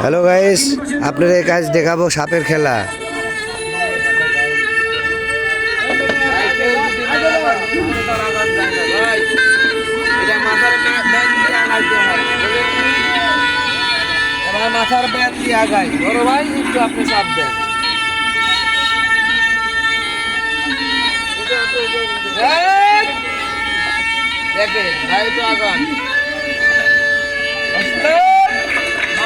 Hello guys আপনাদের কাজ দেখাবো সাপের খেলা মাথার ব্যাগ দিয়ে আগাই বড় ভাই, একটু আপনি চাপ দেন! দেখেন ভাই তো আগান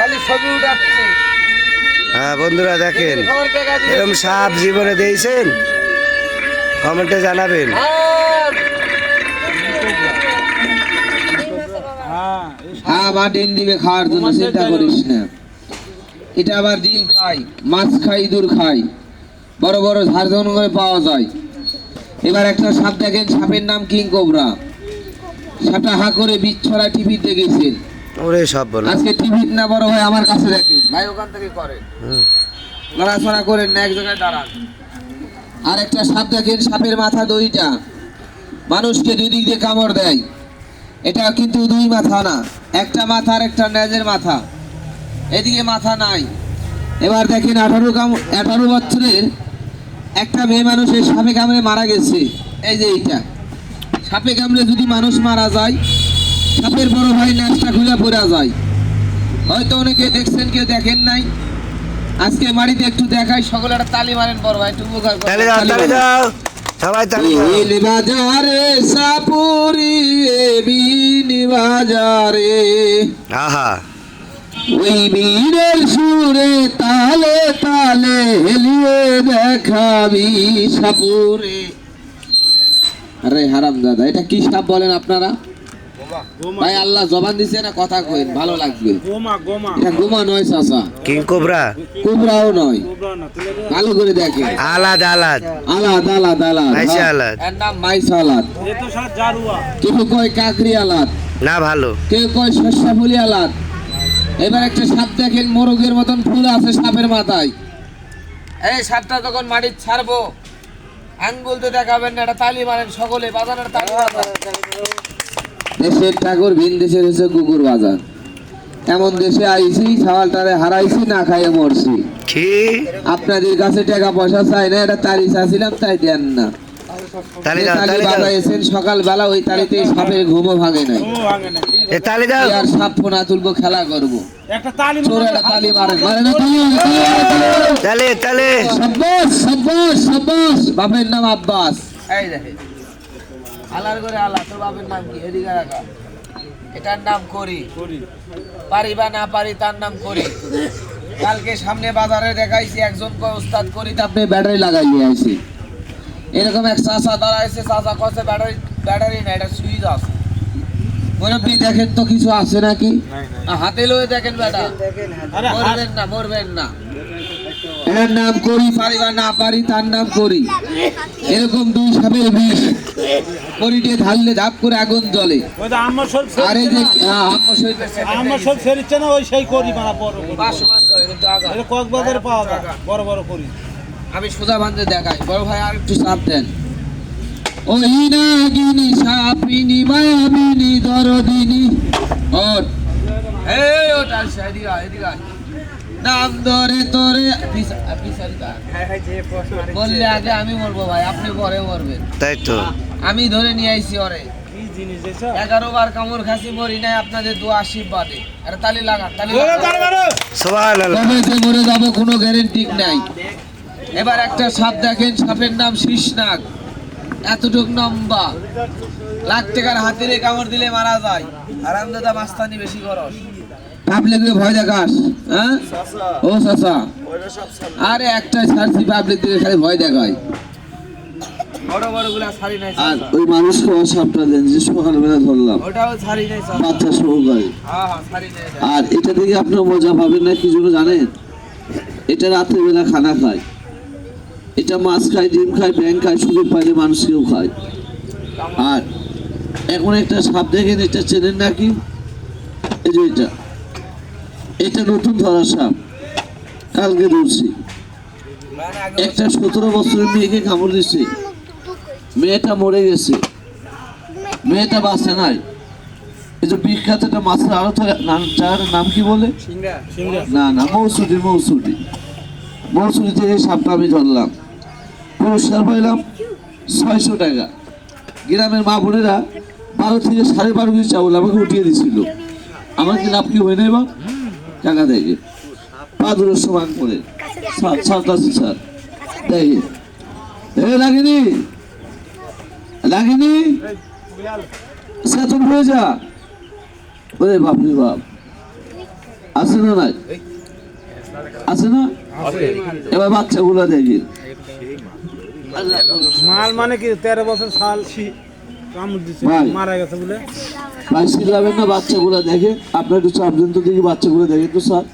খালি ছবি উঠাচ্ছে। হ্যাঁ বন্ধুরা দেখেন এরকম সাপ জীবনে দিয়েছেন? কমেন্টে জানাবেন। হ্যাঁ মা ডিম দিবে খাওয়ার জন্য চিন্তা করিস না। এটা আবার ডিম খাই মাছ খাই ইঁদুর খাই বড় বড় ঝাড় জঙ্গলে পাওয়া যায়। এবার একটা সাপ দেখেন সাপের নাম কিং কোবরা। সাপটা হা করে বিচ্ছরা টিভিতে গেছেন ওরে সব বলো। আজকে টিভি না বড় হয় আমার কাছে দেখেন ভাই ওখান থেকে করে। লড়াছড়া করেন না এক জায়গায় দাঁড়ান। আর একটা সাপ দেখেন সাপের মাথা দুইটা। মানুষকে দুই দিক দিয়ে কামড় দেয়। এটা কিন্তু দুই মাথা না একটা মাথা আর একটা নেজের মাথা। এদিকে মাথা নাই। এবার দেখেন আঠারো কাম আঠারো বছরের একটা মেয়ে মানুষের সাপে কামড়ে মারা গেছে। এই যে এইটা। সাপে কামড়ে যদি মানুষ মারা যায় সাপের বড় ভাই ন্যাসটা খুলে পড়া যায়। হয়তো অনেকে দেখছেন কেউ দেখেন নাই। আজকে মাটিতে একটু দেখাই সকলে একটা তালি মারেন বড় ভাই একটু উপকার করেন। তালে তালি তালে সবাই তালে যাও বাজারে সাপুরি বিন বাজারে। আহা। ওই বীরের সুরে তালে তালে হেলিয়ে দেখাবি সাপুরে। আরে হারাম দাদা এটা কি সাপ বলেন আপনারা? ভাই আল্লাহ জবান দিছে না কথা কইন ভালো লাগবে। গোমা গোমা। এটা গোমা নয় চাচা। King cobra? কুবরাও নয়। ভালো করে দেখেন। আলাদ আলাদ। আলাদ আলাদ আলাদ নাইসে হ্যাঁ। আলাদ। এর নাম মাইস আলাদ। এ তো সাত জারুয়া। কেউ কয় কাকরি আলাদ। না ভালো। কেউ কয় শস্যাফুলি আলাদ। এবার একটা সাপ দেখেন মোরগের মতন ফুল আছে সাপের মাথায়। এই সাপটা যখন মাটির ছাড়বো আঙ্গুল তো দেখাবেন না এটা তালি মারেন সকলে বাজারের তালি দেশের ঠাকুর ভিন দেশের হচ্ছে কুকুর বাজার। এমন দেশে আইছি ছাওয়ালটারে হারাইছি না খাইয়ে মরছি। কি? আপনাদের কাছে টাকা পয়সা চাই না এটা তালি চাচ্ছিলাম তাই দেন না। সকালবেলা ওই তালিতে সাপের ঘুমও ভাঙে নাই। না এ তালে যাও। আর সাপ ফোনা তুলবো খেলা করব। বাপের নাম আব্বাস। এই দেখে আলার করে আলা তোর বাপের নাম কি? এদিকে রাখা এটার নাম করি। করি। পারি বা না পারি তার নাম করি। কালকে সামনে বাজারে দেখাইছি একজন কয় উস্তাদ করি আপনি ব্যাটারি লাগাই নিয়ে আইছি। এরকম এক চাচা দাঁড়াইছে চাচা কছে ব্যাটারি ব্যাটারি না এটা সুইচ আছে। মুরব্বী দেখেন তো কিছু আছে নাকি? হাতে লয়ে দেখেন বেটা। আরে মরবেন না মরবেন না। এর নাম করি পারি বা না পারি তার নাম করি। এরকম দুই সাপের বিষ। করিতে ঢাললে ধাপ করে আগুন জ্বলে। সব আর এই যে হ্যাঁ, আম্মা আমার সব ফেরিচ্ছে না ওই সেই করি মারা বড় করি। পাঁচশোমান করে কিন্তু আগা। এটা কক্সবাজারে পাওয়া যায় বড় বড় করি। আমি সোজা বান্ধে দেখাই। বড় ভাই আর একটু চাপ দেন। ওই নাগিনি সাপিনি মায়াবিনি দরদিনি। ওট এই ওট আর এদিকে আয়, এদিকে আয়। নাম ধরে তোরে পিছা- দা। বললে আগে আমি মরবো ভাই আপনি পরে মরবেন। তাই তো। আমি ধরে নিয়ে আইছি ওরে। কি এগারো বার কামড় খাসি মরি নাই আপনাদের দু আশীর্বাদে। আরে তালি লাগা তালি লাগা। যে মরে যাব কোনো গ্যারেন্টি নাই। এবার একটা সাপ দেখেন সাপের নাম শীষনাগ। এতটুক লম্বা। লাখ টাকার হাতিরে কামড় দিলে মারা যায়। আরামদাদা মাস্তানি বেশি খরচ। ভয় দেখাস হ্যাঁ? ও চাচা আরে একটা ছাড়ছি পাবলিক দিকে খালি ভয় দেখায়। আর ওই মানুষ খাওয়ার সাপটা দেন যে সকালবেলা ধরলাম। বাচ্চা সহকারে হ্যাঁ হ্যাঁ। আর এটা থেকে আপনার মজা পাবেন না কি জন্য জানেন? এটা রাত্রেবেলা খানা খায়। এটা মাছ খায় ডিম খায় ব্যাং খায় সুযোগ পাইলে মানুষকেও খায়। আর এখন একটা সাপ দেখেন এটা চেনেন নাকি? এই যে এটা। এটা নতুন ধরা সাপ। কালকে ধরছি। মানে একটা সতেরো বছরের মেয়েকে কামড় দিচ্ছে মেয়েটা মরে গেছে। মেয়েটা বাঁচে নাই। এই যে বিখ্যাত একটা মাছের আরও জায়গাটার নাম কি বলে? না না মৌসুটি মৌসুটি মৌসুটি থেকে সাপটা আমি ধরলাম। পুরস্কার পাইলাম ছয়শো টাকা। গ্রামের মা বোনেরা বারো থেকে সাড়ে বারো কেজি চাউল আমাকে উঠিয়ে দিছিল। আমার কি লাভ কি হয়ে নেই বা? টাকা দেখে পা দূরের সমান করে। স্যার স্যার কাছে স্যার দেখে এ লাগেনি লাগেনি সেতন হয়ে যা। ওরে বাপরে বাপ। আছে না নাই? আছে না? এবার বাচ্চাগুলো দেখি। মাল মানে কি? তেরো বছর সাল। মারা গেছে বলে। ভাই না বাচ্চাগুলো দেখে। আপনার একটু চাপ দেন তো দেখি বাচ্চাগুলো দেখে তো স্যার।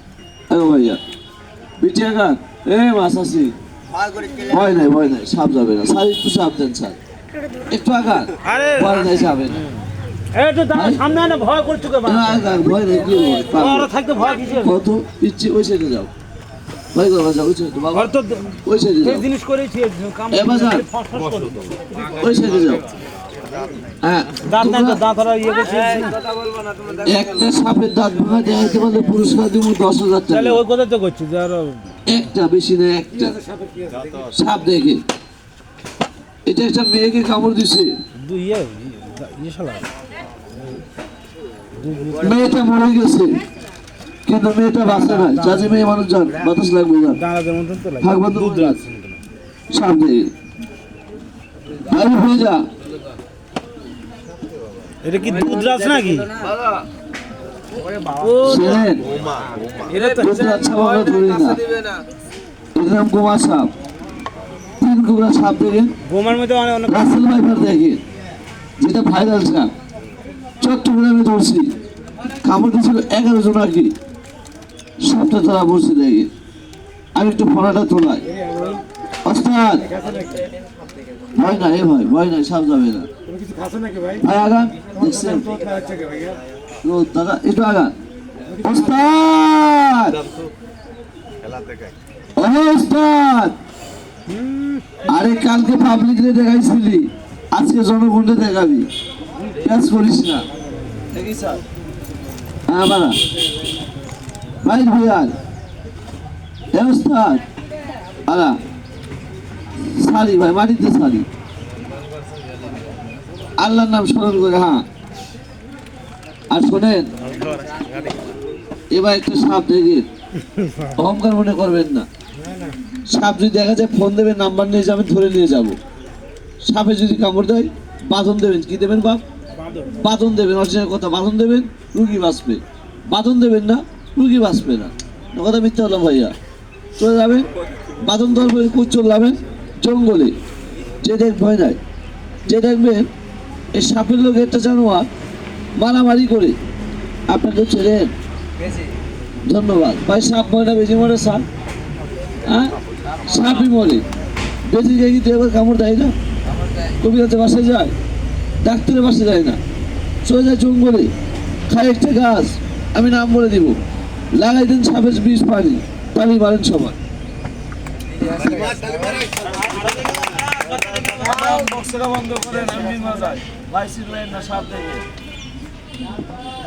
আরে ভাইয়া। বিটিয়া গান এ ভয় নাই ভয় নাই সাপ যাবে না। স্যার একটু চাপ দেন স্যার। একটু আগান। যাবে না কত ওই সাইডে যাও। যাও ওই সাইডে বাবা। ওই সাইডে যাও। জিনিস করেছি। ওই সাইডে যাও। হ্যাঁ। ওরা ইয়ে। একটা সাপের দাঁত ভাঙা পুরস্কার দিব দশ হাজার তাহলে টাকা ওই কথা তো করছি একটা বেশি না একটা। সাপ দেখে। এটা একটা মেয়েকে কামড় দিছে। ইয়ে ইয়ে মেয়েটা মরে গেছে কিন্তু মেয়েটা বাঁচে নাই। চাচি মেয়ে মানুষ যান বাতাস লাগবে যান দাঁড়াদের মতন তো লাগে থাক বন্ধ দুধ করে রাত সাপ দেখে ভাই হয়ে যা। এটা কি দুধ রাত নাকি? এটা না। নাম গোমা সাপ। তিন কুমড়া সাপ দেখে বোমার মধ্যে অনেক অনেক রাসেল ভাইপার দেখে যেটা ভাইরাল সাপ চট্টগ্রামে ধরছি। কামড় দিয়েছিল এগারো জন আর কি। সাপটা ধরা বসে দেখে। আর একটু ফোনাটা তোলায় ওস্তাদ! ভয় না এ ভাই ভয় নাই সাপ যাবে না। ভাই? আগান। দেখছেন ও দাদা একটু আগান। ওস্তাদ! ওস্তাদ! আরে কালকে পাবলিক রে দেখাইছিলি, আজকে জনগণকে দেখাবি। প্যাস করিস না। দেখি স্যার হ্যাঁ বাড়া। ভাই ভুয়ার এ ওস্তাদ আলা সারি ভাই, মাটিতে সারি আল্লাহর নাম স্মরণ করে হ্যাঁ। আর শোনেন, এবার একটু সাপ দেখে। অহংকার মনে করবেন না। সাপ যদি দেখা যায় ফোন দেবেন নাম্বার নিয়ে যাবেন ধরে নিয়ে যাব। সাপে যদি কামড় দেয় বাঁধন দেবেন কি দেবেন বাপ? বাঁধন দেবেন অরিজিনাল কথা বাঁধন দেবেন রুগী বাঁচবে। বাঁধন দেবেন না রুগী বাঁচবে না। কথা মিথ্যা হলাম ভাইয়া। চলে যাবেন বাঁধন দেওয়ার পরে কুচ যাবেন জঙ্গলে। যে দেখ ভয় নাই যে দেখবেন এই সাপের লোক একটা জানোয়ার মারামারি করে। আপনাকে বেশি। ধন্যবাদ। ভাই সাপ না বেশি মরে সাপ হ্যাঁ? সাপই মরে বেশি গিয়ে কিন্তু এবার কামড় দেয় না। কবিরাতে বাসে যায়। ডাক্তারের বাসে যায় না। চলে যায় জঙ্গলে। খায় একটা গাছ। আমি নাম বলে দিব। লাগাই দেন সাপের বিষ পানি। পানি মারেন সবাই।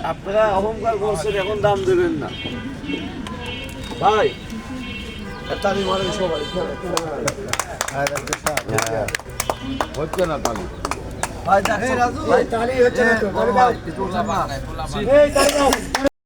আপনারা অহংকার করছেন, এখন দাম দেবেন না। ভাই তালি মারেন সবাই। ভাই দেখো ভাই তালি হচ্ছে না তো। বড় ভাই